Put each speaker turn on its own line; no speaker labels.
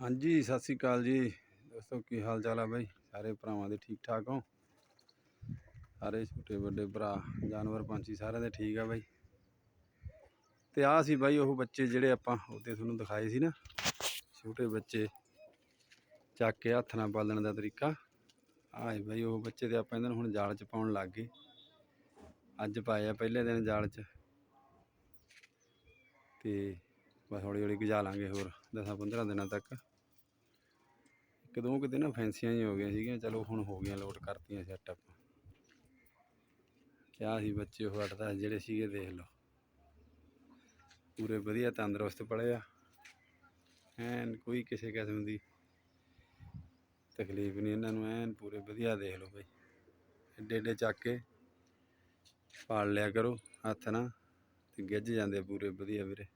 ਹਾਂਜੀ, ਸਤਿ ਸ੍ਰੀ ਅਕਾਲ ਜੀ। ਦੋਸਤੋ ਕੀ ਹਾਲ ਚਾਲ ਆ ਬਾਈ? ਸਾਰੇ ਭਰਾਵਾਂ ਦੇ ਠੀਕ ਠਾਕ ਹੋ? ਸਾਰੇ ਛੋਟੇ ਵੱਡੇ ਭਰਾ, ਜਾਨਵਰ ਪੰਛੀ ਸਾਰਿਆਂ ਦੇ ਠੀਕ ਆ ਬਾਈ? ਤੇ ਆ ਸੀ ਬਾਈ ਉਹ ਬੱਚੇ ਜਿਹੜੇ ਆਪਾਂ ਉਹਦੇ ਤੁਹਾਨੂੰ ਦਿਖਾਏ ਸੀ ਨਾ। ਛੋਟੇ ਬੱਚੇ ਚੱਕ ਕੇ ਹੱਥ ਨਾਲ ਪਾਲਣ ਦਾ ਤਰੀਕਾ। ਆਏ ਬਾਈ ਉਹ ਬੱਚੇ ਤੇ ਆਪਾਂ ਇਹਨਾਂ ਨੂੰ ਹੁਣ ਜਾਲ 'ਚ ਪਾਉਣ ਲੱਗ ਗਏ। ਅੱਜ ਪਾਏ ਆ ਪਹਿਲੇ ਦਿਨ ਜਾਲ 'ਚ। ਤੇ ਬਸ ਹੌਲੀ ਹੌਲੀ ਗਜਾ ਲਾਂਗੇ ਹੋਰ 10-15 ਦਿਨਾਂ ਤੱਕ। ਇੱਕ ਦੋ ਕੁ ਦਿਨ ਨਾ ਫੈਂਸੀਆਂ ਹੀ ਹੋ ਗਈਆਂ ਸੀਗੀਆਂ, ਚਲੋ ਹੁਣ ਹੋ ਗਈਆਂ, ਲੋਡ ਕਰਤੀਆਂ ਸੈਟਅਪ ਕਿਆ ਸੀ ਬੱਚੇ ਉਹ ਅੱਠ ਦਸ ਜਿਹੜੇ ਸੀਗੇ ਦੇਖ ਲਓ। ਪੂਰੇ ਵਧੀਆ ਤੰਦਰੁਸਤ ਪਲੇ ਆ। ਐਨ ਕੋਈ ਕਿਸੇ ਕਿਸਮ ਦੀ ਤਕਲੀਫ ਨਹੀਂ ਇਹਨਾਂ ਨੂੰ, ਐਨ ਪੂਰੇ ਵਧੀਆ ਦੇਖ ਲਓ ਬਈ। ਏਡੇ ਏਡੇ ਚੱਕ ਕੇ ਪਾਲ ਲਿਆ ਕਰੋ, ਹੱਥ ਨਾਲ, ਤੇ ਗਿੱਝ ਜਾਂਦੇ ਪੂਰੇ ਵਧੀਆ ਵੀਰੇ।